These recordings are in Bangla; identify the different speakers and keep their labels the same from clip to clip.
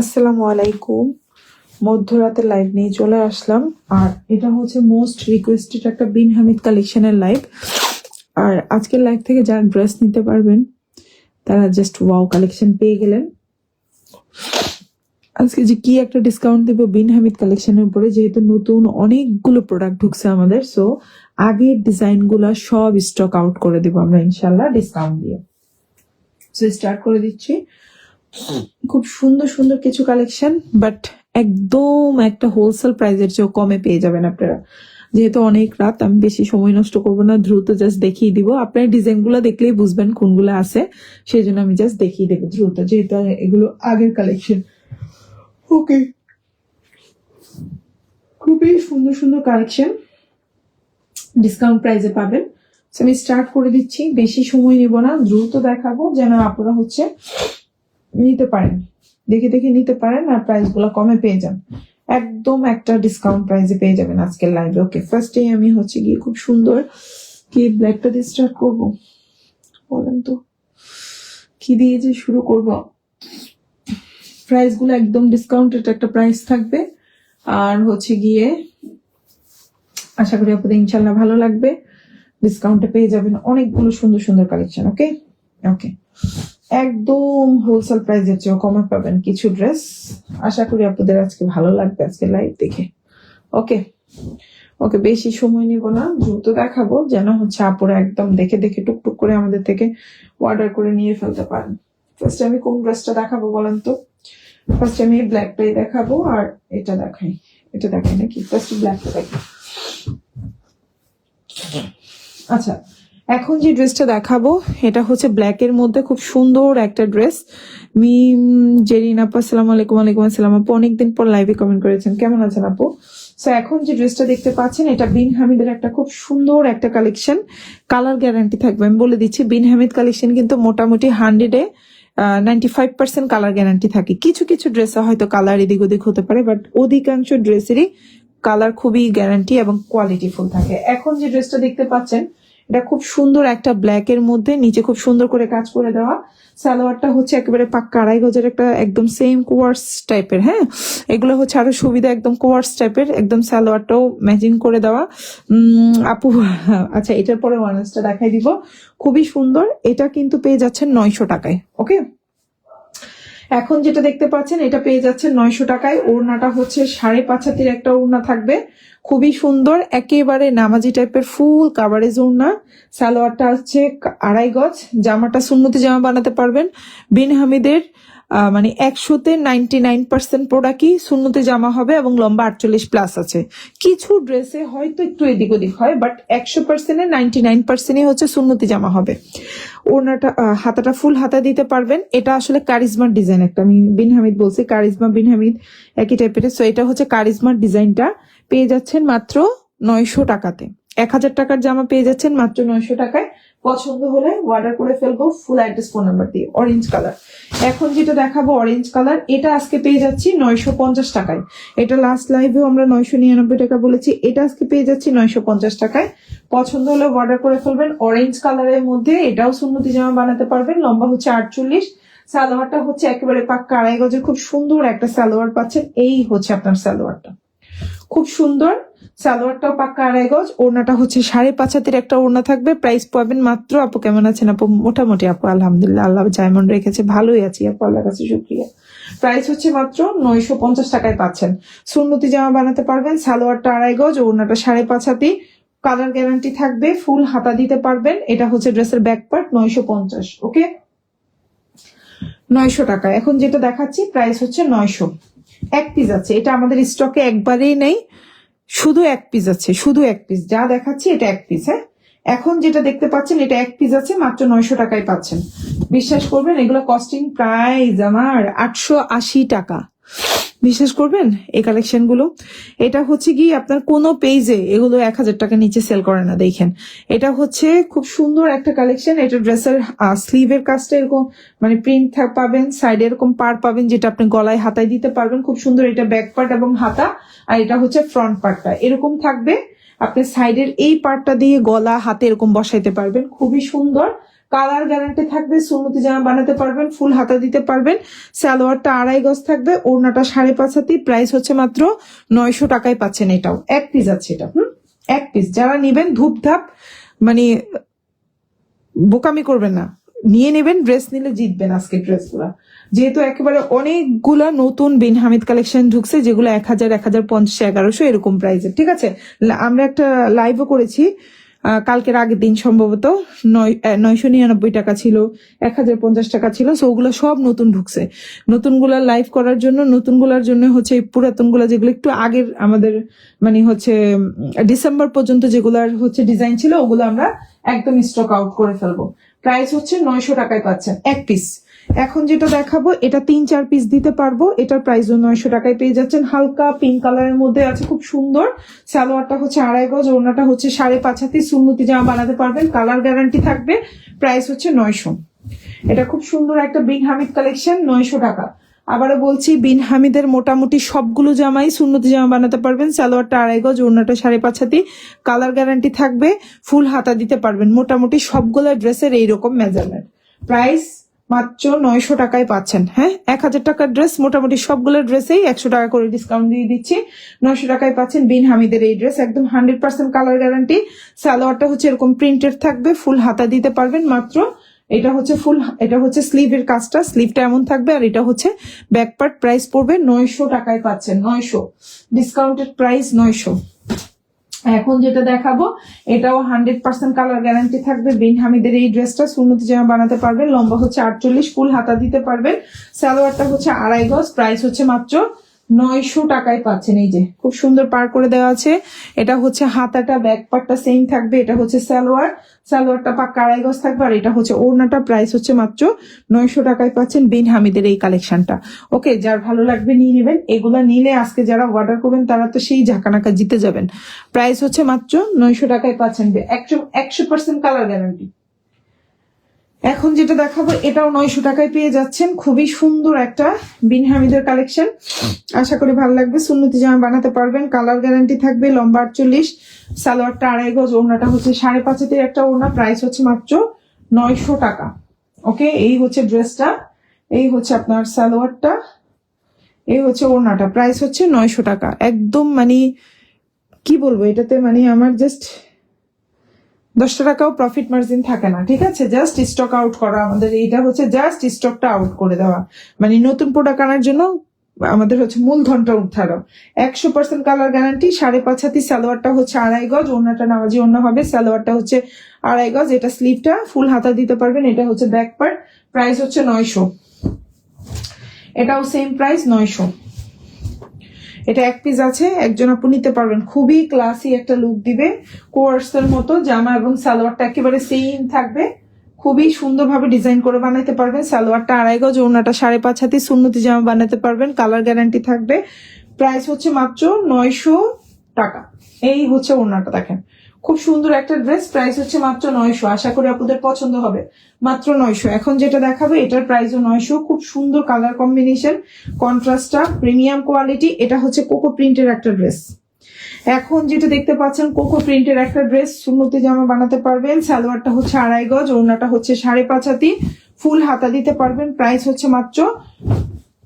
Speaker 1: আসসালামু আলাইকুম। মধ্যরাতে লাইভ নিয়ে চলে আসলাম। আর এটা হচ্ছে মোস্ট রিকোয়েস্টেড একটা বিন হামিদ কালেকশনের লাইভ আর আজকের লাইভ থেকে যারা ড্রেস নিতে পারবেন, তারা জাস্ট ওয়াও কালেকশন পেয়ে গেলেন। আজকে যে কি একটা ডিসকাউন্ট দেবো বিন হামিদ কালেকশনের উপরে, যেহেতু নতুন অনেকগুলো প্রোডাক্ট ঢুকছে আমাদের সো আগের ডিজাইনগুলা সব স্টক আউট করে দেবো আমরা ইনশাল্লাহ ডিসকাউন্ট দিয়ে। সো স্টার্ট করে দিচ্ছি। খুব সুন্দর সুন্দর কিছু কালেকশন বাট একদম একটা হোলসেল প্রাইজের চেয়েও কমে পেয়ে যাবেন আপনারা। যেহেতু অনেক রাত, আমি বেশি সময় নষ্ট করব না, দ্রুত জাস্ট দেখিয়ে দিব। আপনার ডিজাইনগুলো দেখলেই বুঝবেন কোনগুলো আছে সেই জন্য আমি জাস্ট দেখিয়ে দেবো দ্রুত, যেহেতু এগুলো আগের কালেকশন ওকে খুবই সুন্দর সুন্দর কালেকশন ডিসকাউন্ট প্রাইসে পাবেন। আমি স্টার্ট করে দিচ্ছি, বেশি সময় নেব না, দ্রুত দেখাবো যেন আপনারা হচ্ছে নিতে পারেন। দেখে দেখে নিতে পারেন আর প্রাইসগুলো কমে পেয়ে যান। একদম একটা ডিসকাউন্ট প্রাইসে পেয়ে যাবেন আজকের লাইভে ওকে ফার্স্টে আমি হচ্ছে গিয়ে খুব সুন্দর কি ব্ল্যাকটা দিয়ে স্টার্ট করব? বলেন তো, কি দিয়ে যে শুরু করব? প্রাইসগুলো একদম ডিসকাউন্টেড একটা প্রাইস থাকবে। আর হচ্ছে গিয়ে আশা করি আপনাদের ইনশাল্লাহ ভালো লাগবে। ডিসকাউন্টে পেয়ে যাবেন অনেকগুলো সুন্দর সুন্দর কালেকশন ওকে ওকে একদম হোলসেল প্রাইসের চেয়েও কমে পাবেন কিছু ড্রেস আশা করি আপনাদের আজকে ভালো লাগবে আজকে লাইভ দেখে। ওকে ওকে বেশি সময় নিব না, দ্রুত দেখাবো যেন হচ্ছে আপুরা একদম দেখে দেখে টুকটুক করে আমাদের থেকে অর্ডার করে নিয়ে ফেলতে পারেন। ফার্স্ট আমি কোন ড্রেসটা দেখাবো বলেন তো? ফার্স্ট আমি ব্ল্যাকটাই দেখাবো আর এটা দেখাই। এটা দেখাই নাকি? ফার্স্ট ব্ল্যাকটা দেখাই আচ্ছা এখন যে ড্রেসটা দেখাবো, এটা হচ্ছে ব্ল্যাক এর মধ্যে খুব সুন্দর একটা ড্রেস। মিম, জেরিন আপু, আসসালামু আলাইকুম আলাইকুম আসসালাম আপু। অনেকদিন পর লাইভে কমেন্ট করেছেন। কেমন আছেন আপু? সো এখন যে ড্রেসটা দেখতে পাচ্ছেন, এটা বিন হামিদের একটা খুব সুন্দর একটা কালেকশন কালার গ্যারান্টি থাকবে। আমি বলে দিচ্ছি, বিন হামিদ কালেকশন কিন্তু মোটামুটি হান্ড্রেডে ninety five percent colour guarantee থাকে। কিছু কিছু ড্রেসে হয়তো কালার এদিক ওদিক হতে পারে বাট অধিকাংশ ড্রেসেরই কালার খুবই গ্যারান্টি এবং কোয়ালিটি ফুল থাকে। এখন যে ড্রেসটা দেখতে পাচ্ছেন এটা খুব সুন্দর একটা ব্ল্যাক এর মধ্যে, নিচে খুব সুন্দর করে কাজ করে দেওয়া। সালোয়ারটা হচ্ছে একেবারে পাক্কা, আড়াই গজের একটা একদম সেম কোয়ার্স টাইপের হ্যাঁ? এগুলো হচ্ছে আরও সুবিধা একদম কোয়ার্স টাইপের একদম সালোয়ারটাও ম্যাচিং করে দেওয়া। আপু আচ্ছা এটার পরে ওয়ানেসটা দেখাই দিব। খুবই সুন্দর, এটা কিন্তু পেয়ে যাচ্ছেন নয়শো টাকায়, ওকে? এখন যেটা দেখতে পাচ্ছেন, এটা পেয়ে যাচ্ছে নয়শো টাকায়। ওড়নাটা হচ্ছে সাড়ে পাঁচ হাতির একটা ওড়না থাকবে। খুবই সুন্দর একেবারে নামাজি টাইপের ফুল কাভারেজ ওড়না সালোয়ারটা হচ্ছে আড়াই গজ জামাটা সুন্নতি জামা বানাতে পারবেন। বিন হামিদের মানে একশোতে নাইনটি নাইন পার্সেন্ট প্রোডাক্টই শূন্যতে জামা হবে এবং লম্বা আটচল্লিশ প্লাস আছে। কিছু ড্রেসে হয়তো একটু এদিক ওদিক হয় বাট একশো পার্সেন্টে নাইনটি নাইন পার্সেন্টই হচ্ছে শূন্যতে জামা হবে। ওড়নাটা আহ, হাতাটা ফুল হাতা দিতে পারবেন। এটা আসলে কারিজমার ডিজাইন একটা। আমি বিন হামিদ বলছি কারিজমা বিন হামিদ একই টাইপের সো এটা হচ্ছে কারিজমার ডিজাইনটা পেয়ে যাচ্ছেন মাত্র নয়শো টাকাতে। এক হাজার টাকার জামা পেয়ে যাচ্ছেন মাত্র নয়শো টাকায়। পছন্দ হলে অর্ডার করে ফেলব ফুল অ্যাড্রেস ফোন নাম্বার দিয়ে। অরেঞ্জ কালার এখন যেটা দেখাবো অরেঞ্জ কালার এটা আজকে পেয়ে যাচ্ছি নয়শো পঞ্চাশ টাকায়। এটা লাস্ট লাইভেও আমরা নয়শো নিরানব্বই টাকা বলেছি, এটা আজকে পেয়ে যাচ্ছি নয়শো পঞ্চাশ টাকায়। পছন্দ হলে অর্ডার করে ফেলবেন অরেঞ্জ কালারের মধ্যে, এটাও সুন্নতি জামা বানাতে পারবেন। লম্বা হচ্ছে আটচল্লিশ, সালোয়ারটা হচ্ছে একেবারে পাক্কা আড়াই গজের। খুব সুন্দর একটা সালোয়ার পাচ্ছেন, এই হচ্ছে আপনার সালোয়ারটা। খুব সুন্দর। সালোয়ারটাও পাক্কা আড়াই গজ, ওড়নাটা হচ্ছে সাড়ে পাঁচ হাতের একটা ওড়না থাকবে। প্রাইস পাবেন মাত্র, আপু কেমন আছেন আপু? মোটামুটি আপু, আলহামদুলিল্লাহ, আল্লাহ জায়মন রেখেছে, ভালোই আছি আপু আল্লাহ কাছে শুক্রিয়া। প্রাইস হচ্ছে মাত্র নয়শো পঞ্চাশ টাকায় পাচ্ছেন। সুন্নতি জামা বানাতে পারবেন, সালোয়ারটা আড়াই গজ, ওড়নাটা সাড়ে পাঁচ হাতি। কালার গ্যারান্টি থাকবে, ফুল হাতা দিতে পারবেন। এটা হচ্ছে ড্রেসের ব্যাক পার্ট নয়শো পঞ্চাশ ওকে নয়শো টাকা। এখন যেটা দেখাচ্ছি প্রাইস হচ্ছে নয়শো। এক পিস আছে। এটা আমাদের স্টকে একবারেই নেই। শুধু এক পিস আছে, শুধু এক পিস যা দেখাচ্ছি এটা এক পিস হ্যাঁ? এখন যেটা দেখতে পাচ্ছেন, এটা এক পিস আছে, মাত্র নয়শো টাকায় পাচ্ছেন। বিশ্বাস করবেন, এগুলো কস্টিং প্রাইস আমার আটশো আশি টাকা। বিশ্বাস করবেন? এই কালেকশনগুলো? এটা হচ্ছে কি আপনার কোনো পেজে এগুলো এক হাজার টাকা নিচে সেল করে না, দেখেন। এটা হচ্ছে খুব সুন্দর একটা কালেকশন এটা ড্রেসের স্লিভের কাজটা এরকম মানে প্রিন্ট পাবেন সাইডে এরকম পার পাবেন যেটা আপনি গলায়, হাতায় দিতে পারবেন। খুব সুন্দর এটা ব্যাক পার্ট এবং হাতা, আর এটা হচ্ছে ফ্রন্ট পার্টটা এরকম থাকবে, আপনি সাইডের এই পার্টটা দিয়ে গলা, হাতে এরকম বসাইতে পারবেন। খুবই সুন্দর। কালার গ্যারান্টি থাকবে, সুন্নতি জামা বানাতে পারবেন, ফুল হাতা দিতে পারবেন, সালোয়ারটা আড়াই গজ থাকবে, ওড়নাটা সাড়ে পাঁচ হাতি প্রাইস হচ্ছে মাত্র নয়শো টাকায় পাচ্ছেন এটাও। এক পিস আছে এটা, হুম? এক পিস যারা নিবেন, ধূপধাপ মানে বোকামি করবেন না। নিয়ে নেবেন ড্রেস নিলে জিতবেন আজকে ড্রেসগুলা যেহেতু একেবারে অনেকগুলা নতুন বিন হামিদ কালেকশন ঢুকছে, যেগুলো এক হাজার এক হাজার পঞ্চাশ, এগারোশো এরকম প্রাইসের ঠিক আছে? আমরা একটা লাইভও করেছি। কালকের আগের দিন সম্ভবত নয় নয়শো নিরানব্বই টাকা ছিল, এক হাজার পঞ্চাশ টাকা ছিল সো ওগুলো সব নতুন ঢুকছে। নতুনগুলা লাইভ করার জন্য, নতুনগুলার জন্য হচ্ছে পুরাতনগুলা যেগুলো একটু আগের আমাদের মানে হচ্ছে ডিসেম্বর পর্যন্ত যেগুলার হচ্ছে ডিজাইন ছিল, ওগুলো আমরা একদম স্টক আউট করে ফেলব। প্রাইস হচ্ছে নয়শো টাকায় পাচ্ছেন, এক পিস এখন যেটা দেখাবো, এটা তিন, চার পিস দিতে পারব। এটার প্রাইসও নয়শো টাকায় পেয়ে যাচ্ছেন। হালকা পিঙ্ক কালারের মধ্যে আছে, খুব সুন্দর। সালোয়ারটা হচ্ছে আড়াই গজ, ওড়নাটা হচ্ছে সাড়ে পাঁচ হাতি। সুন্নতি জামা বানাতে পারবেন কালার গ্যারান্টি থাকবে। প্রাইস হচ্ছে নয়শো। এটা খুব সুন্দর একটা বিন হামিদ কালেকশন নয়শো টাকা। আবারও বলছি বিন হামিদের মোটামুটি সবগুলো জামাই সুন্নতি জামা বানাতে পারবেন। সালোয়ারটা আড়াই গজ, ওড়নাটা সাড়ে পাঁচ হাতি। কালার গ্যারান্টি থাকবে, ফুল হাতা দিতে পারবেন। মোটামুটি সবগুলো ড্রেসের এইরকম মেজারমেন্ট প্রাইস মাত্র নয়শো টাকায় পাচ্ছেন হ্যাঁ? এক হাজার টাকার ড্রেস মোটামুটি সবগুলো ড্রেসেই একশো টাকা করে ডিসকাউন্ট দিয়ে দিচ্ছি। নয়শো টাকায় পাচ্ছেন বিন হামিদের এই ড্রেস একদম হান্ড্রেড পার্সেন্ট কালার গ্যারান্টি সালোয়ারটা হচ্ছে এরকম প্রিন্টেড থাকবে ফুল হাতা দিতে পারবেন মাত্র। এটা হচ্ছে ফুল এটা হচ্ছে স্লিভের কাজটা স্লিভটা এমন থাকবে, আর এটা হচ্ছে ব্যাক পার্ট প্রাইস পড়বে নয়শো টাকায় পাচ্ছেন, নয়শো। ডিসকাউন্টেড প্রাইস নয়শো। এখন যেটা দেখাবো, এটাও হান্ড্রেড পার্সেন্ট কালার গ্যারান্টি থাকবে। বিন হামিদের এই ড্রেসটা সুন্নতি জামা বানাতে পারবেন। লম্বা হচ্ছে আটচল্লিশ, ফুল হাতা দিতে পারবেন। স্যালোয়ারটা হচ্ছে আড়াই গজ প্রাইস হচ্ছে মাত্র নয়শো টাকায় পাচ্ছেন, এই যে। খুব সুন্দর পার করে দেওয়া আছে। এটা হচ্ছে হাতাটা ব্যাক পার্টটা সেম থাকবে, এটা হচ্ছে সালোয়ার। সালোয়ারটা পাক্কা আড়াই গজ থাকবে, আর এটা হচ্ছে ওড়নাটা প্রাইস হচ্ছে মাত্র নয়শো টাকায় পাচ্ছেন বিন হামিদের এই কালেকশনটা। ওকে, যার ভালো লাগবে নিয়ে নেবেন। এগুলা নিলে আজকে যারা অর্ডার করবেন, তারা তো সেই ঝাঁকানাকা জিতে যাবেন। প্রাইস হচ্ছে মাত্র নয়শো টাকায় পাচ্ছেন, একশো একশো পার্সেন্ট কালার গ্যারান্টি এখন যেটা দেখাবো, এটাও নয়শো টাকায় পেয়ে যাচ্ছেন। খুবই সুন্দর একটা বিন হামিদের কালেকশন। আশা করি ভালো লাগবে। সুন্নতি জামা বানাতে পারবেন। কালার গ্যারান্টি থাকবে লম্বা আটচল্লিশ। সালোয়ারটা আড়াই গজ, ওড়নাটা হচ্ছে সাড়ে পাঁচেতে একটা ওড়না। প্রাইস হচ্ছে মাত্র নয়শো টাকা। ওকে, এই হচ্ছে ড্রেসটা। এই হচ্ছে আপনার সালোয়ারটা। এই হচ্ছে ওড়নাটা। প্রাইস হচ্ছে নয়শো টাকা। একদম মানে কি বলব? এটাতে মানে আমার জাস্ট দশটা টাকাও প্রফিট মার্জিন থাকে না, ঠিক আছে? জাস্ট স্টক আউট করা আমাদের এইটা হচ্ছে জাস্ট স্টকটা আউট করে দেওয়া। মানে নতুন প্রোডাক্ট আনার জন্য আমাদের হচ্ছে মূলধনটা উদ্ধারণ একশো পার্সেন্ট কালার গ্যারান্টি সাড়ে পাঁচ হাতি সালোয়ারটা হচ্ছে আড়াই গজ ওনাটা নামাজি অন্য হবে। সালোয়ারটা হচ্ছে আড়াই গজ, এটা স্লিভটা ফুল হাতা দিতে পারবেন, এটা হচ্ছে ব্যাক পার্ট প্রাইস হচ্ছে নয়শো। এটাও সেম প্রাইস নয়শো। এটা এক পিস আছে, একজন আপু নিতে পারবেন। খুবই ক্লাসি একটা লুক দিবে কোয়ার্সের মতো, জামা এবং সালোয়ারটা একেবারে সেম থাকবে। খুবই সুন্দরভাবে ডিজাইন করে বানাতে পারবেন। সালোয়ারটা আড়াই গজ ওনাটা সাড়ে পাঁচ হাতে, সুন্নতি জামা বানাতে পারবেন। কালার গ্যারান্টি থাকবে। প্রাইস হচ্ছে মাত্র নয়শো টাকা। এই হচ্ছে ওনাটা দেখেন। খুব সুন্দর একটা ড্রেস প্রাইস হচ্ছে মাত্র নয়শো। আশা করি আপনাদের পছন্দ হবে। মাত্র নয়শো। এখন যেটা দেখাবে, এটার প্রাইসও নয়শো। খুব সুন্দর কালার কম্বিনেশন কন্ট্রাস্টটা প্রিমিয়াম কোয়ালিটি এটা হচ্ছে কোকো প্রিন্টের একটা ড্রেস এখন যেটা দেখতে পাচ্ছেন কোকো প্রিন্টের একটা ড্রেস সুন্নতি জামা বানাতে পারবেন। সালোয়ারটা হচ্ছে আড়াই গজ, ওড়নাটা হচ্ছে সাড়ে পাঁচ হাতি। ফুল হাতা দিতে পারবেন। প্রাইস হচ্ছে মাত্র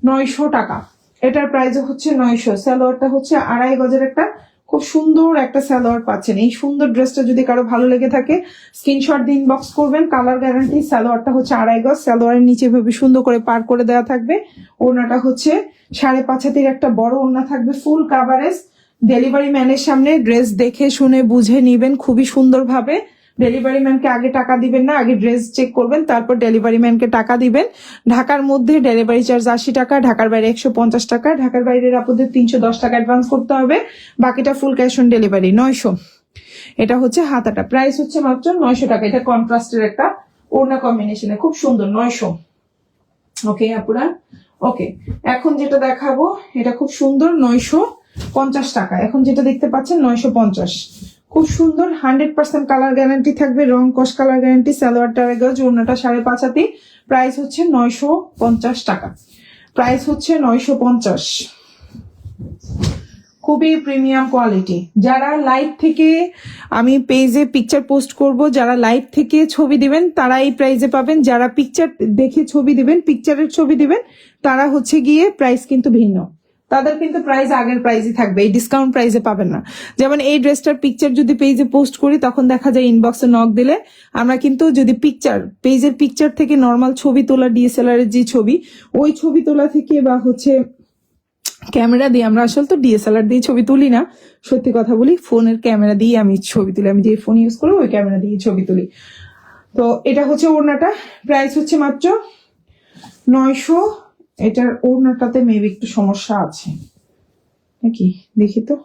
Speaker 1: নয়শো টাকা। এটার প্রাইস হচ্ছে নয়শো। সালোয়ারটা হচ্ছে আড়াই গজের একটা খুব সুন্দর একটা সালোয়ার পাচ্ছেন। এই সুন্দর ড্রেসটা যদি কারও ভালো লেগে থাকে স্ক্রিনশট দিয়ে ইনবক্স করবেন। কালার গ্যারান্টি স্যালোয়ারটা হচ্ছে আড়াই গজ। স্যালোয়ারের নিচে ভাবে সুন্দর করে পার করে দেওয়া থাকবে। ওড়নাটা হচ্ছে সাড়ে পাঁচ হাতির একটা বড় ওড়না থাকবে ফুল কাভারেজ ডেলিভারি ম্যানের সামনে ড্রেস দেখে, শুনে, বুঝে নিবেন খুবই সুন্দরভাবে। ডেলিভারি ম্যানকে আগে টাকা দিবেন না, আগে ড্রেস চেক করবেন, তারপর ডেলিভারি ম্যানকে টাকা দিবেন। ঢাকার মধ্যে ডেলিভারি চার্জ আশি টাকা, ঢাকার বাইরে একশো পঞ্চাশ টাকা, ঢাকার বাইরের আপনাদের তিনশো দশ টাকা অ্যাডভান্স করতে হবে। বাকিটা ফুল ক্যাশ অন ডেলিভারি নয়শো। এটা হচ্ছে হাতাটা। প্রাইস হচ্ছে মাত্র নয়শো টাকা। এটা কন্ট্রাস্টের একটা ওড়না কম্বিনেশনে খুব সুন্দর, নয়শো। ওকে আপুরা? ওকে এখন যেটা দেখাবো, এটা খুব সুন্দর, নয়শো পঞ্চাশ টাকা। এখন যেটা দেখতে পাচ্ছেন, নয়শো পঞ্চাশ। খুব সুন্দর হান্ড্রেড পার্সেন্ট কালার গ্যারান্টি থাকবে, রং কস কালার গ্যারান্টি সালোয়ারটা গজ, ওড়নাটা সাড়ে পাঁচ হাতি। প্রাইস হচ্ছে নয়শো পঞ্চাশ টাকা। প্রাইস হচ্ছে নয়শো পঞ্চাশ। খুবই প্রিমিয়াম কোয়ালিটি যারা লাইভ থেকে আমি পেজে পিকচার পোস্ট করব, যারা লাইভ থেকে ছবি দিবেন, তারা এই প্রাইজে পাবেন। যারা পিকচার দেখে ছবি দিবেন পিকচারের ছবি দিবেন, তারা হচ্ছে গিয়ে প্রাইস কিন্তু ভিন্ন। তাদের কিন্তু প্রাইস আগের প্রাইসই থাকবে, এই ডিসকাউন্ট প্রাইসে পাবেন না। যেমন এই ড্রেসটার পিকচার যদি পেজে পোস্ট করি, তখন দেখা যায় ইনবক্সে নক দিলে আমরা কিন্তু যদি পিকচার পেজের পিকচার থেকে নর্মাল ছবি তোলা ডিএসএলআর এর যে ছবি, ওই ছবি তোলা থেকে বা হচ্ছে ক্যামেরা দিয়ে আমরা আসলে তো ডিএসএলআর দিয়ে ছবি তুলি না। সত্যি কথা বলি ফোনের ক্যামেরা দিয়ে আমি ছবি তুলি। আমি যে ফোন ইউজ করি, ওই ক্যামেরা দিয়ে ছবি তুলি। তো এটা হচ্ছে ওড়নাটা। প্রাইস হচ্ছে মাত্র নয়শো এটার ওড়নাটাতে মেবি একটু সমস্যা আছে। নাকি? দেখি তো।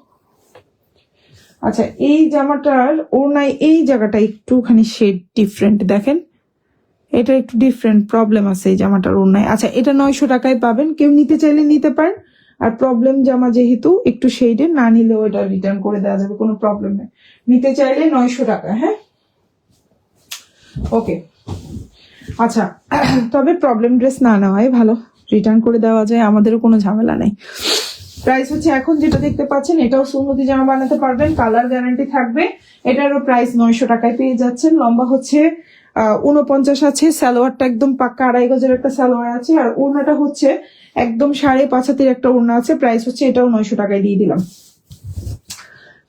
Speaker 1: আচ্ছা এই জামাটার ওড়নায় এই জায়গাটা একটুখানি শেড ডিফারেন্ট দেখেন। এটা একটু ডিফারেন্ট প্রবলেম আছে এই জামাটার ওড়নায়। আচ্ছা এটা নয়শো টাকায় পাবেন, কেউ নিতে চাইলে নিতে পারেন। আর প্রবলেম জামা যেহেতু, একটু শেডের না নিলেও এটা রিটার্ন করে দেওয়া যাবে, কোনো প্রবলেম নেই। নিতে চাইলে নয়শো টাকা হ্যাঁ? ওকে আচ্ছা তবে প্রবলেম ড্রেস না নেওয়াই ভালো। রিটার্ন করে দেওয়া যায়, আমাদেরও কোনো ঝামেলা নেই। প্রাইস হচ্ছে এখন যেটা দেখতে পাচ্ছেন, এটাও সুন্নতি জামা বানাতে পারবেন কালার গ্যারান্টি থাকবে। এটারও প্রাইস নয়শো টাকায় পেয়ে যাচ্ছেন, লম্বা হচ্ছে উনপঞ্চাশ আছে, সালোয়ারটা একদম পাক্কা আড়াই গজের একটা সালোয়ার আছে, আর ওড়নাটা হচ্ছে একদম সাড়ে পাঁচ হাতের একটা ওড়না আছে প্রাইস হচ্ছে এটাও নয়শো টাকায় দিয়ে দিলাম।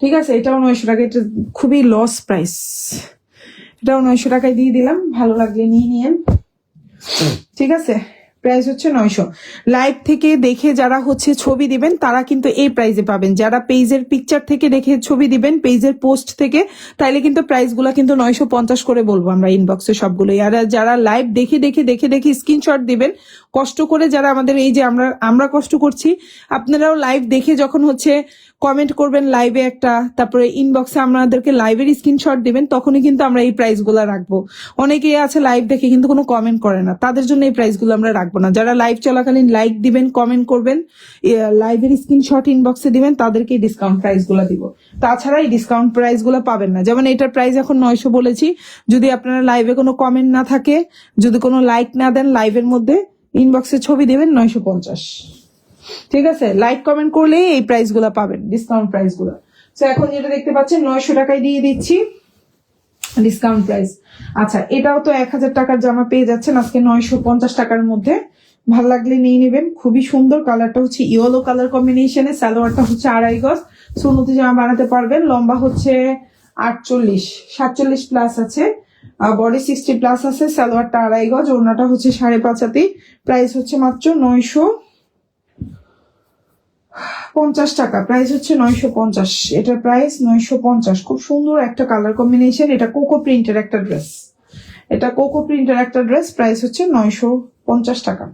Speaker 1: ঠিক আছে, এটাও নয়শো টাকা, এটা খুবই লস প্রাইস এটাও নয়শো টাকায় দিয়ে দিলাম, ভালো লাগলে নিয়ে নিয়েন। ঠিক আছে? প্রাইস হচ্ছে নয়শো। লাইভ থেকে দেখে যারা হচ্ছে ছবি দিবেন, তারা কিন্তু এই প্রাইসে পাবেন। যারা পেজের পিকচার থেকে দেখে ছবি দিবেন পেজের পোস্ট থেকে, তাইলে কিন্তু প্রাইসগুলা কিন্তু নয়শো পঞ্চাশ করে বলব আমরা ইনবক্সে সবগুলো আর যারা লাইভ দেখে দেখে দেখে দেখে স্ক্রিনশট দিবেন, কষ্ট করে যারা আমাদের এই যে আমরা আমরা কষ্ট করছি, আপনারাও লাইভ দেখে যখন হচ্ছে কমেন্ট করবেন লাইভে একটা, তারপরে ইনবক্সে আমাদেরকে লাইভের স্ক্রিনশট দিবেন, তখনই কিন্তু আমরা এই প্রাইসগুলা রাখব। অনেকেই আছে লাইভ দেখে কিন্তু কোনো কমেন্ট করে না, তাদের জন্য এই প্রাইসগুলো আমরা রাখব না। যারা লাইভ চলাকালীন লাইক দিবেন কমেন্ট করবেন লাইভের স্ক্রিনশট ইনবক্সে দিবেন, তাদেরকে ডিসকাউন্ট প্রাইসগুলা দিব। তাছাড়া এই ডিসকাউন্ট প্রাইসগুলো পাবেন না। যেমন এটার প্রাইস এখন নয়শো বলেছি, যদি আপনারা লাইভে কোনো কমেন্ট না থাকে, যদি কোনো লাইক না দেন লাইভের মধ্যে ইনবক্সে ছবি দেবেন, নয়শো পঞ্চাশ। ঠিক আছে? লাইক কমেন্ট করলেই এই প্রাইসগুলা পাবেন ডিসকাউন্ট প্রাইসগুলা। তো এখন যেটা দেখতে পাচ্ছেন, নয়শো টাকায় দিয়ে দিচ্ছি ডিসকাউন্ট প্রাইস আচ্ছা এটাও তো এক হাজার টাকার জামা পেয়ে যাচ্ছেন, আজকে নয়শো পঞ্চাশ টাকার মধ্যে। ভালো লাগলে নিয়ে নেবেন, খুবই সুন্দর কালারটা হচ্ছে ইয়েলো কালার কম্বিনেশনে সালোয়ারটা হচ্ছে আড়াই গজ। সুন্নতি জামা বানাতে পারবেন, লম্বা হচ্ছে আটচল্লিশ, সাতচল্লিশ প্লাস আছে। বডি সিক্সটি প্লাস আছে, সালোয়ারটা আড়াই গজ, ওড়নাটা হচ্ছে সাড়ে পাঁচ হাতি। প্রাইস হচ্ছে মাত্র নয়শো পঞ্চাশ টাকা। প্রাইস হচ্ছে নয়শো পঞ্চাশ। এটার প্রাইস নয়শো পঞ্চাশ। খুব সুন্দর একটা কালার কম্বিনেশন এটা কোকো প্রিন্টের একটা ড্রেস এটা কোকো প্রিন্টের একটা ড্রেস প্রাইস হচ্ছে নয়শো পঞ্চাশ টাকা।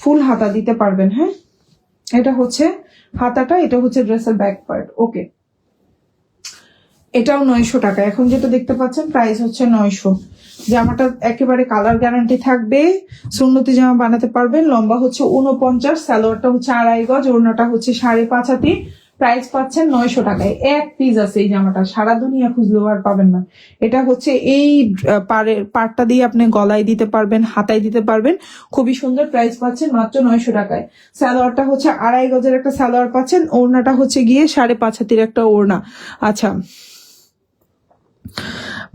Speaker 1: ফুল হাতা দিতে পারবেন হ্যাঁ? এটা হচ্ছে হাতাটা, এটা হচ্ছে ড্রেসের ব্যাক পার্ট ওকে এটাও নয়শো টাকা। এখন যেটা দেখতে পাচ্ছেন প্রাইস হচ্ছে নয়শো। জামাটা একেবারে কালার গ্যারান্টি থাকবে। সুন্নতি জামা বানাতে পারবেন। লম্বা হচ্ছে উনপঞ্চাশ সালোয়ারটা হচ্ছে আড়াই গজ, ওড়নাটা হচ্ছে সাড়ে পাঁচ হাতি। প্রাইস পাচ্ছেন নয়শো টাকায়। এক পিস আছে এই জামাটা। সারা দুনিয়া খুঁজলেও আর পাবেন না। এটা হচ্ছে এই পাড়ের, পাড়টা দিয়ে আপনি গলায় দিতে পারবেন, হাতায় দিতে পারবেন। খুবই সুন্দর প্রাইস পাচ্ছেন মাত্র নয়শো টাকায়। সালোয়ারটা হচ্ছে আড়াই গজের একটা সালোয়ার পাচ্ছেন। ওড়নাটা হচ্ছে গিয়ে সাড়ে পাঁচ হাতির একটা ওড়না। আচ্ছা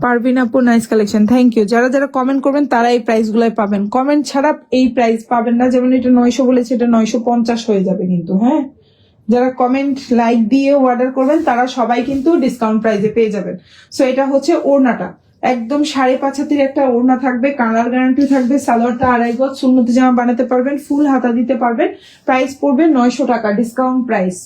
Speaker 1: পারভিন আপু নাইস কালেকশন থ্যাংক ইউ যারা যারা কমেন্ট করবেন, তারা এই প্রাইস গুলাই পাবেন। কমেন্ট ছাড়া এই প্রাইস পাবেন না। যেমন এটা নয়শো বলেছে, এটা নয়শো পঞ্চাশ হয়ে যাবে কিন্তু হ্যাঁ? যারা কমেন্ট লাইক দিয়ে অর্ডার করবেন, তারা সবাই কিন্তু ডিসকাউন্ট প্রাইসে পেয়ে যাবেন। সো এটা হচ্ছে ওড়নাটা। একদম সাড়ে পাঁচ হাতির একটা ওড়না থাকবে, কালার গ্যারান্টি থাকবে, সালোয়ারটা আড়াই গজ, সুন্নতি জামা বানাতে পারবেন, ফুল হাতা দিতে পারবেন। প্রাইস পড়বে নয়শো টাকা ডিসকাউন্ট প্রাইস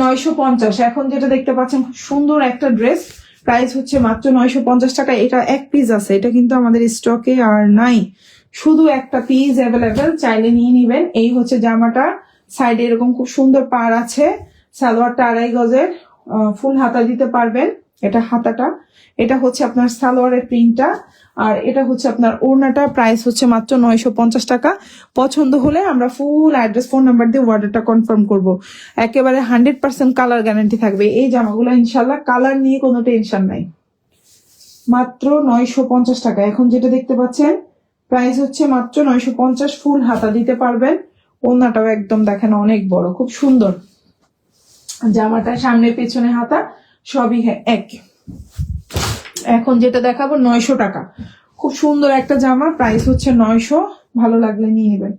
Speaker 1: নয়শো পঞ্চাশ। এখন যেটা দেখতে পাচ্ছেন সুন্দর একটা ড্রেস। প্রাইস হচ্ছে মাত্র নয়শো পঞ্চাশ টাকা। এটা এক পিস আছে, এটা কিন্তু আমাদের স্টকে আর নাই। শুধু একটা পিস অ্যাভেলেবেল চাইলে নিয়ে নিবেন। এই হচ্ছে জামাটা। সাইডে এরকম খুব সুন্দর পার আছে। সালোয়ারটা আড়াই গজের ফুল হাতা দিতে পারবেন। এটা হাতাটা। এটা হচ্ছে আপনার সালোয়ারের প্রিন্টটা। আর এটা হচ্ছে আপনার ওড়নাটা। প্রাইস হচ্ছে মাত্র নয়শো পঞ্চাশ টাকা। পছন্দ হলে আমরা ফুল অ্যাড্রেস, ফোন নাম্বার দিয়ে অর্ডারটা কনফার্ম করব। একেবারে হান্ড্রেড পার্সেন্ট কালার গ্যারান্টি থাকবে। এই জামাগুলো ইনশাল্লাহ কালার নিয়ে কোনো টেনশন নাই। মাত্র নয়শো পঞ্চাশ টাকা। এখন যেটা দেখতে পাচ্ছেন, প্রাইস হচ্ছে মাত্র নয়শো পঞ্চাশ। ফুল হাতা দিতে পারবেন। ওড়নাটাও একদম দেখেন অনেক বড়, খুব সুন্দর। জামাটা সামনে পেছনে হাতা। সবই হ্যাঁ এক। এখন যেটা দেখাবো নয়শো টাকা। খুব সুন্দর একটা জামা প্রাইস হচ্ছে নয়শো, ভালো লাগলে নিয়ে নেবেন।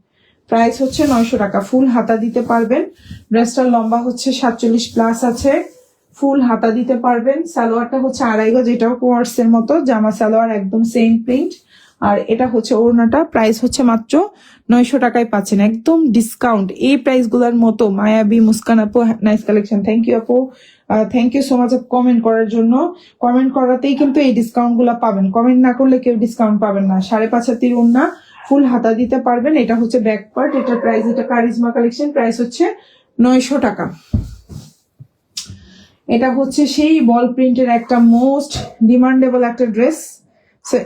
Speaker 1: প্রাইস হচ্ছে নয়শো টাকা ফুল হাতা দিতে পারবেন। ড্রেসটার লম্বা হচ্ছে সাতচল্লিশ প্লাস আছে। ফুল হাতা দিতে পারবেন। সালোয়ারটা হচ্ছে আড়াই গজ, এটাও কোয়ার্স এর মতো। জামা, সালোয়ার একদম সেম প্রিন্ট আর এটা হচ্ছে ওড়নাটা প্রাইস হচ্ছে মাত্র নয়শো টাকায় পাচ্ছেন। একদম ডিসকাউন্ট এই প্রাইসগুলার মতো, মায়াবি, মুস্কান আপু নাইস কালেকশন থ্যাংক ইউ আপু। Thank you so much comment করার জন্য। কমেন্ট করাতেই কিন্তু এই ডিসকাউন্টগুলা পাবেন। কমেন্ট না করলে কেউ ডিসকাউন্ট পাবেন না। সাড়ে পাঁচ হাতির ওড়না, ফুল হাতা দিতে পারবেন। এটা হচ্ছে ব্যাক পার্ট এটা প্রাইস এটা কারিজমা কালেকশন প্রাইস হচ্ছে নয়শো টাকা। এটা হচ্ছে সেই বল প্রিন্টের একটা মোস্ট ডিমান্ডেবল একটা ড্রেস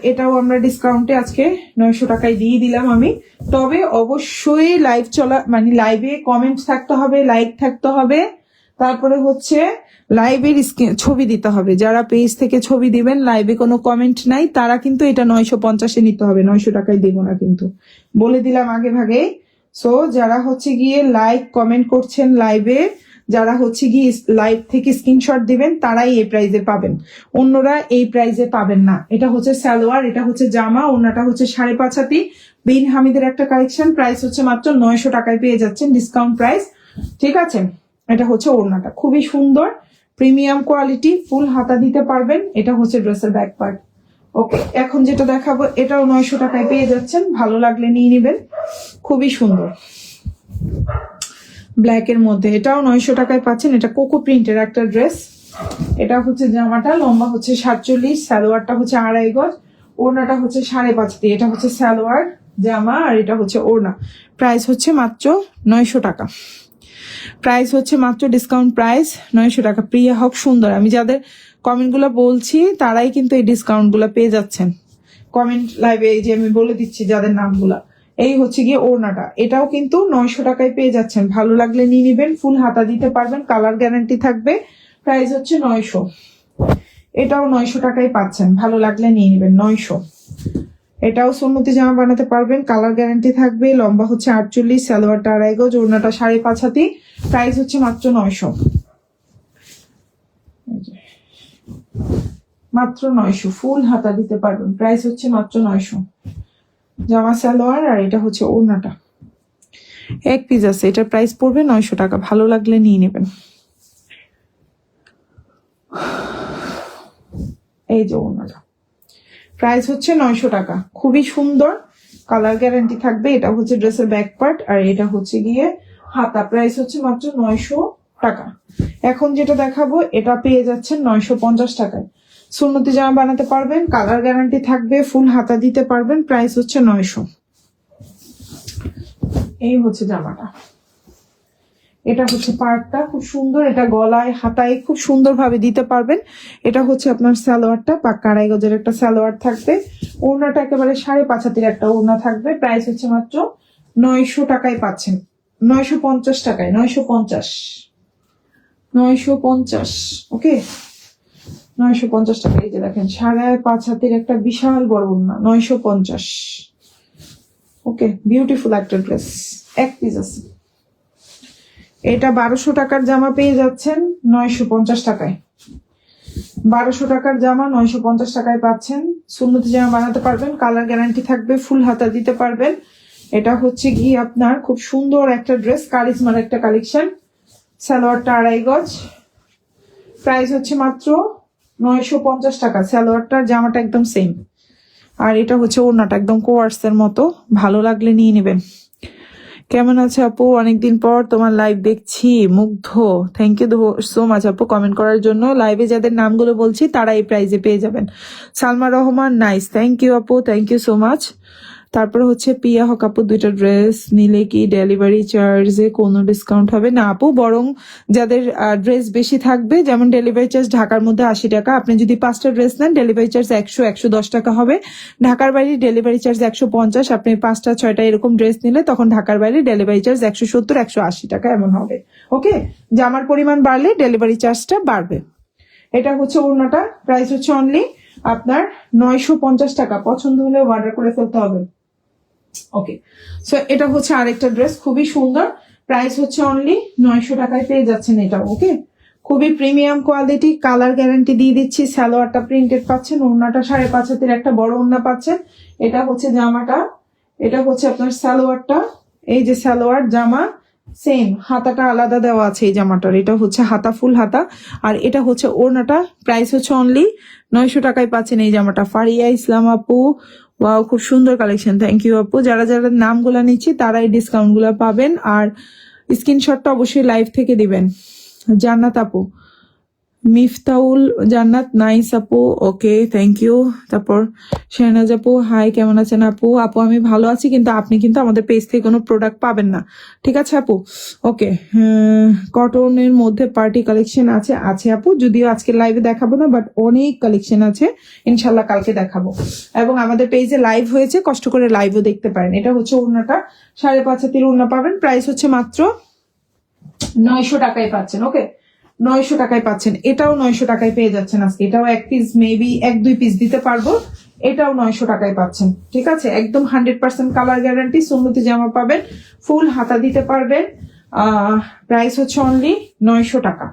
Speaker 1: এটাও আমরা ডিসকাউন্টে আজকে নয়শো টাকায় দিয়ে দিলাম আমি। তবে অবশ্যই লাইভ চলা মানে লাইভে কমেন্ট থাকতে হবে লাইক থাকতে হবে। তারপরে হচ্ছে লাইভের ছবি দিতে হবে। যারা পেজ থেকে ছবি দিবেন লাইভে কোনো কমেন্ট নাই, তারা কিন্তু এটা নয়শো পঞ্চাশে নিতে হবে। নয়শো টাকায় দিব না কিন্তু। বলে দিলাম আগে ভাগে। সো যারা হচ্ছে গিয়ে লাইক কমেন্ট করছেন লাইভে যারা হচ্ছে গিয়ে লাইভ থেকে স্ক্রিনশট দিবেন, তারাই এই প্রাইজে পাবেন। অন্যরা এই প্রাইজে পাবেন না। এটা হচ্ছে সালোয়ার, এটা হচ্ছে জামা অন্যটা হচ্ছে সাড়ে পাঁচ হাতি। বিন হামিদের একটা কালেকশন প্রাইস হচ্ছে মাত্র নয়শো টাকায় পেয়ে যাচ্ছেন ডিসকাউন্ট প্রাইস ঠিক আছে? এটা হচ্ছে ওড়নাটা। খুবই সুন্দর। প্রিমিয়াম কোয়ালিটি, ফুল হাতা দিতে পারবেন। এটা হচ্ছে ড্রেসের ব্যাক পার্ট। ওকে, এখন যেটা দেখাবো, এটাও নয়শো টাকায় পেয়ে যাচ্ছেন। ভালো লাগলে নিয়ে নেবেন। খুবই সুন্দর। ব্ল্যাক এর মধ্যে। এটাও নয়শো টাকায় পাচ্ছেন। এটা কোকো প্রিন্টের একটা ড্রেস। এটা হচ্ছে জামাটা, লম্বা হচ্ছে সাতচল্লিশ, সালোয়ারটা হচ্ছে আড়াই গজ, ওড়নাটা হচ্ছে সাড়ে পাঁচ দিয়ে। এটা হচ্ছে সালোয়ার জামা আর এটা হচ্ছে ওড়না। প্রাইস হচ্ছে মাত্র নয়শো টাকা। প্রাইস হচ্ছে মাত্র ডিসকাউন্ট প্রাইস নয়শো টাকা। প্রিয়া হক, সুন্দর। আমি যাদের কমেন্টগুলো বলছি, তারাই কিন্তু এই ডিসকাউন্টগুলো পেয়ে যাচ্ছেন। কমেন্ট লাইভে এই যে আমি বলে দিচ্ছি যাদের নামগুলা। এই হচ্ছে গিয়ে ওড়নাটা। এটাও কিন্তু নয়শো টাকায় পেয়ে যাচ্ছেন। ভালো লাগলে নিয়ে নিবেন, ফুল হাতা দিতে পারবেন কালার গ্যারান্টি থাকবে। প্রাইস হচ্ছে নয়শো। এটাও নয়শো টাকায় পাচ্ছেন। ভালো লাগলে নিয়ে নিবেন, নয়শো। এটাও সুন্নতি জামা বানাতে পারবেন কালার গ্যারান্টি থাকবে। লম্বা হচ্ছে আটচল্লিশ, সালোয়ারটা আড়াই গজ, ওড়নাটা সাড়ে পাঁচ হাতি। প্রাইস হচ্ছে মাত্র নয়শো। মাত্র নয়শো। ফুল হাতা দিতে পারবেন। প্রাইস হচ্ছে মাত্র নয়শো। জামা, সালোয়ার, আর এটা হচ্ছে ওড়নাটা। এক পিস আছে। এটার প্রাইস পড়বে নয়শো টাকা। ভালো লাগলে নিয়ে নেবেন। এই যে ওড়নাটা। প্রাইস হচ্ছে নয়শো টাকা। খুবই সুন্দর। কালার গ্যারান্টি থাকবে। এটা হচ্ছে ড্রেসের ব্যাক পার্ট আর এটা হচ্ছে গিয়ে হাতা প্রাইস হচ্ছে মাত্র নয়শো টাকা। এখন যেটা দেখাবো, এটা পেয়ে যাচ্ছেন নয়শো পঞ্চাশ টাকায়। সুন্নতি জামা বানাতে পারবেন কালার গ্যারান্টি থাকবে, ফুল হাতা দিতে পারবেন প্রাইস হচ্ছে নয়শো। এই হচ্ছে জামাটা। এটা হচ্ছে পার্টটা খুব সুন্দর, এটা গলায়, হাতায় খুব সুন্দর ভাবে দিতে পারবেন। এটা হচ্ছে আপনার সালোয়ারটা পাক্কা আড়াই গজের একটা সালোয়ার থাকবে। ওড়নাটা একেবারে সাড়ে পাঁচ হাতের একটা ওড়না থাকবে প্রাইস হচ্ছে মাত্র নয়শো টাকায় পাচ্ছেন। নয়শো পঞ্চাশ টাকায়, নয়শো পঞ্চাশ। নয়শো পঞ্চাশ, ওকে? নয়শো পঞ্চাশ টাকা, এই যে দেখেন, সাড়ে পাঁচ হাতের একটা বিশাল বড় ওড়না, নয়শো পঞ্চাশ। ওকে বিউটিফুল একটা ড্রেস এক পিস আছে। এটা বারোশো টাকার জামা পেয়ে যাচ্ছেন নয়শো পঞ্চাশ টাকায়। বারোশো টাকার জামা নয়শো পঞ্চাশ টাকায় পাচ্ছেন। সুন্নতি জামা বানাতে পারবেন কালার গ্যারান্টি থাকবে ফুল হাতা দিতে পারবেন। এটা হচ্ছে গিয়ে আপনার খুব সুন্দর একটা ড্রেস কারিজমার একটা কালেকশন সালোয়ারটা আড়াই গজ। প্রাইস হচ্ছে মাত্র নয়শো পঞ্চাশ টাকা সালোয়ারটার জামাটা একদম সেম আর এটা হচ্ছে ওড়নাটা, একদম কোয়ার্সের মতো। ভালো লাগলে নিয়ে নেবেন। কেমন আছে আপু? অনেকদিন পর তোমার লাইভ দেখছি, মুগ্ধ। থ্যাংক ইউ সো মাচ আপু কমেন্ট করার জন্য। লাইভে যাদের নামগুলো বলছি, তারা এই প্রাইজে পেয়ে যাবেন। Salma Rahman nice thank you আপু থ্যাংক ইউ সো মাচ তারপরে হচ্ছে পিয়া হক আপু দুইটা ড্রেস নিলে কি ডেলিভারি চার্জে কোনো ডিসকাউন্ট হবে? না আপু, বরং যাদের ড্রেস বেশি থাকবে, যেমন ডেলিভারি চার্জ ঢাকার মধ্যে আশি টাকা, আপনি যদি পাঁচটা ড্রেস নেন, ডেলিভারি চার্জ একশো একশো দশ টাকা হবে। ঢাকার বাইরে ডেলিভারি চার্জ একশো পঞ্চাশ, আপনি পাঁচটা, ছয়টা এরকম ড্রেস নিলে তখন ঢাকার বাইরে ডেলিভারি চার্জ একশো সত্তর, একশো আশি টাকা এমন হবে। ওকে? জামার পরিমাণ বাড়লে ডেলিভারি চার্জটা বাড়বে। এটা হচ্ছে ওড়নাটা। প্রাইস হচ্ছে অনলি আপনার নয়শো পঞ্চাশ টাকা। পছন্দ হলে অর্ডার করে ফেলতে হবে। ওকে সো এটা হচ্ছে আরেকটা ড্রেস খুবই সুন্দর। প্রাইস হচ্ছে অনলি নয়শো টাকায় পেয়ে যাচ্ছেন এটা ওকে খুবই প্রিমিয়াম কোয়ালিটি কালার গ্যারান্টি দিয়ে দিচ্ছি, সালোয়ারটা প্রিন্টেড পাচ্ছেন, ওড়নাটা সাড়ে পাঁচ হাতের একটা বড় ওড়না পাচ্ছেন। এটা হচ্ছে জামাটা, এটা হচ্ছে আপনার সালোয়ারটা, এই যে সালোয়ার, জামা সেম হাতাটা আলাদা দেওয়া আছে এই জামাটার, এটা হচ্ছে হাতা ফুল হাতা। আর এটা হচ্ছে ওড়নাটা প্রাইস হচ্ছে অনলি নয়শো টাকায় পাচ্ছেন এই জামাটা। ফারিয়া ইসলাম আপু ওয়াও খুব সুন্দর কালেকশন থ্যাংক ইউ আপু। যারা যারা নামগুলো নিচ্ছি তারা এই ডিসকাউন্টগুলো পাবেন। আর স্ক্রিনশটটা অবশ্যই লাইভ থেকে দিবেন। জান্নাত আপু। মিফতাউল জান্নাত, নাইস আপু ওকে থ্যাংক ইউ তারপর শেহনাজ আপু হাই কেমন আছেন আপু? আপু, আমি ভালো আছি, কিন্তু আপনি কিন্তু আমাদের পেজ থেকে কোনো প্রোডাক্ট পাবেন না। ঠিক আছে আপু? ওকে কটনের মধ্যে পার্টি কালেকশন আছে আছে আপু। যদিও আজকে লাইভে দেখাবো না বাট অনেক কালেকশন আছে। ইনশাল্লাহ কালকে দেখাবো। এবং আমাদের পেজে লাইভ হয়েছে, কষ্ট করে লাইভও দেখতে পারেন। এটা হচ্ছে ওড়নাটা। সাড়ে পাঁচ হাতের ওড়না পাবেন। প্রাইস হচ্ছে মাত্র নয়শো টাকায় পাচ্ছেন ওকে নয়শো টাকায় পাচ্ছেন। এটাও নয়শো টাকায় পেয়ে যাচ্ছেন আজকে। এটাও এক পিস মেবি এক, দুই পিস দিতে পারব। এটাও নয়শো টাকায় পাচ্ছেন। ঠিক আছে? একদম হান্ড্রেড পার্সেন্ট কালার গ্যারান্টি সুন্নতি জামা পাবেন। ফুল হাতা দিতে পারবেন। প্রাইস হচ্ছে অনলি নয়শো টাকা।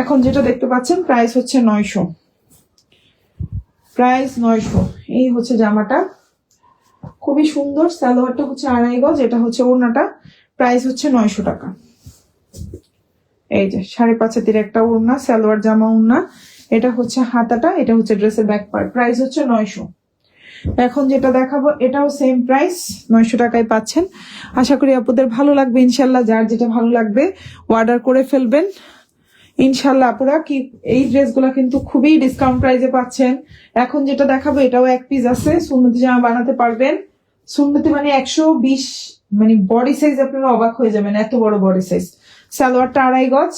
Speaker 1: এখন যেটা দেখতে পাচ্ছেন প্রাইস হচ্ছে নয়শো। প্রাইস নয়শো। এই হচ্ছে জামাটা। খুবই সুন্দর। সালোয়ারটা হচ্ছে আড়াই গজ। এটা হচ্ছে ওড়নাটা। প্রাইস হচ্ছে নয়শো টাকা। এই যে সাড়ে পাঁচ হাতের একটা ওড়না সালোয়ার জামা ওড়না এটা হচ্ছে হাতাটা, এটা হচ্ছে ড্রেসের ব্যাক পার্ট প্রাইস হচ্ছে নয়শো। এখন যেটা দেখাবো, এটাও সেম প্রাইস নয়শো টাকায় পাচ্ছেন। আশা করি আপুদের ভালো লাগবে, ইনশাল্লাহ যার যেটা ভালো লাগবে অর্ডার করে ফেলবেন। ইনশাল্লাহ আপুরা কি, এই ড্রেসগুলো কিন্তু খুবই ডিসকাউন্ট প্রাইসে পাচ্ছেন। এখন যেটা দেখাবো, এটাও এক পিস আছে, সুন্নতি জামা বানাতে পারবেন। সুন্নতি মানে একশো বিশ মানে বডি সাইজ আপনারা অবাক হয়ে যাবেন, এত বড় বডি সাইজ সালোয়ারটা আড়াই গজ,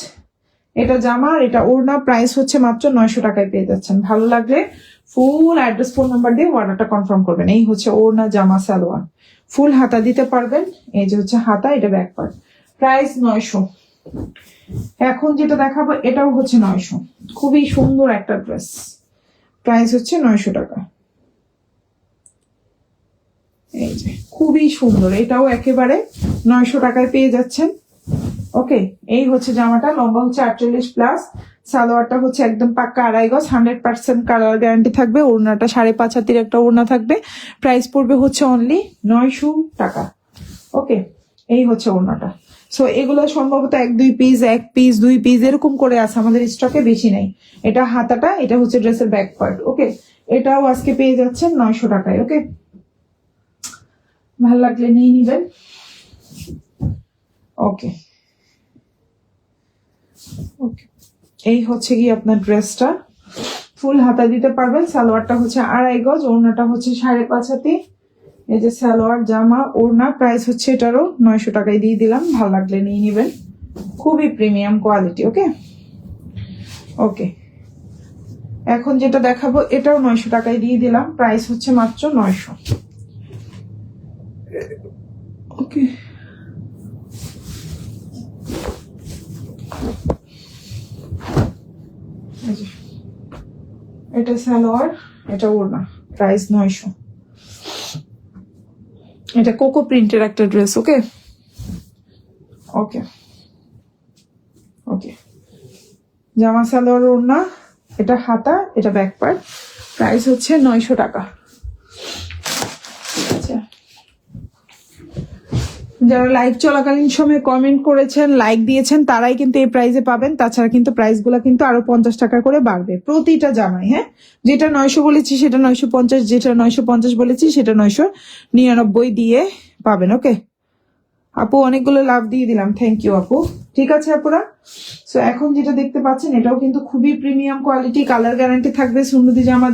Speaker 1: এটা জামা আর এটা ওড়না প্রাইস হচ্ছে মাত্র নয়শো টাকায় পেয়ে যাচ্ছেন। ভালো লাগলে ফুল অ্যাড্রেস ফোন নাম্বার দিয়ে অর্ডারটা কনফার্ম করবেন। এই হচ্ছে ওড়না, জামা, সালোয়ার। ফুল হাতা দিতে পারবেন। এই যে হচ্ছে হাতা, এটা ব্যাক পার্ট প্রাইস নয়শো। এখন যেটা দেখাবো, এটাও হচ্ছে নয়শো। খুবই সুন্দর একটা ড্রেস প্রাইস হচ্ছে নয়শো টাকা। এই যে, খুবই সুন্দর। এটাও একেবারে নয়শো টাকায় পেয়ে যাচ্ছেন। ওকে এই হচ্ছে জামাটা। লম্বা হচ্ছে আটচল্লিশ প্লাস সালোয়ারটা হচ্ছে একদম পাক্কা আড়াই গজ হান্ড্রেড পার্সেন্ট কালার গ্যারান্টি থাকবে। ওড়নাটা সাড়ে পাঁচ হাতির একটা ওড়না থাকবে। প্রাইস পড়বে হচ্ছে অনলি নয়শো টাকা। ওকে এই হচ্ছে ওড়নাটা। সো এগুলো সম্ভবত এক, দুই পিস এক পিস দুই পিস এরকম করে আছে। আমাদের স্টকে বেশি নেই। এটা হাতাটা, এটা হচ্ছে ড্রেসের ব্যাক পার্ট ওকে এটাও আজকে পেয়ে যাচ্ছেন নয়শো টাকায়। ওকে ভালো লাগলে নিয়ে নিবেন। ওকে ওকে এই হচ্ছে কি আপনার ড্রেসটা। ফুল হাতা দিতে পারবেন। সালোয়ারটা হচ্ছে আড়াই গজ, ওড়নাটা হচ্ছে সাড়ে পাঁচ হাতি। এই যে সালোয়ার, জামা, ওড়না প্রাইস হচ্ছে এটারও নয়শো টাকায় দিয়ে দিলাম। ভালো লাগলে নিয়ে নেবেন। খুবই প্রিমিয়াম কোয়ালিটি ওকে ওকে এখন যেটা দেখাবো, এটাও নয়শো টাকায় দিয়ে দিলাম। প্রাইস হচ্ছে মাত্র নয়শো। ওকে এটা সালোয়ার, এটা ওড়না প্রাইস নয়শো। এটা কোকো প্রিন্টের একটা ড্রেস ওকে ওকে ওকে জামা, সালোয়ার, ওড়না, এটা হাতা, এটা ব্যাক পার্ট প্রাইস হচ্ছে নয়শো টাকা। আছে? যারা লাইভ চলাকালীন সময় কমেন্ট করেছেন লাইক দিয়েছেন, তারাই কিন্তু এই প্রাইজে পাবেন। তাছাড়া কিন্তু প্রাইসগুলা কিন্তু আরও পঞ্চাশ টাকা করে বাড়বে। প্রতিটা জামাই হ্যাঁ? যেটা নয়শো বলেছি, সেটা নয়শো পঞ্চাশ, যেটা নয়শো পঞ্চাশ বলেছি, সেটা নয়শো নিরানব্বই দিয়ে পাবেন ওকে আপু, অনেকগুলো লাভ দিয়ে দিলাম। থ্যাংক ইউ আপু। ঠিক আছে, আপুরা? সো এখন যেটা দেখতে পাচ্ছেন, এটাও কিন্তু খুবই প্রিমিয়াম কোয়ালিটি কালার গ্যারান্টি থাকবে। সুন্দরী জামা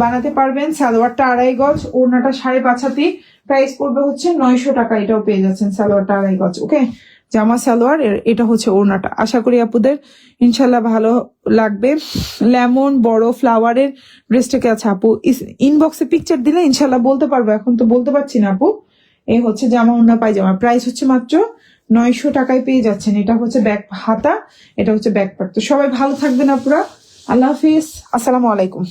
Speaker 1: বানাতে পারবেন। সালোয়ারটা আড়াই গজ, ওড়নাটা সাড়ে পাঁচ হাতি। প্রাইস পড়বে হচ্ছে নয়শো টাকা, এটাও পেয়ে যাচ্ছেন সালোয়ারটা আড়াই গজ ওকে জামা, সালোয়ার এটা হচ্ছে ওড়নাটা। আশা করি আপুদের ইনশাল্লাহ ভালো লাগবে। লেমন, বড় ফ্লাওয়ারের ড্রেসটাকে আছে আপু ইনবক্সে পিকচার দিলে ইনশাল্লাহ বলতে পারব, এখন তো বলতে পারছি না আপু। এই হচ্ছে জামা ওড়না, পায়জামা। প্রাইস হচ্ছে মাত্র নয়শো টাকায় পেয়ে যাচ্ছেন। এটা হচ্ছে ব্যাক হাতা, এটা হচ্ছে ব্যাক পার্ট তো সবাই ভালো থাকবেন আপুরা। আল্লাহ হাফিজ। আসসালামু আলাইকুম।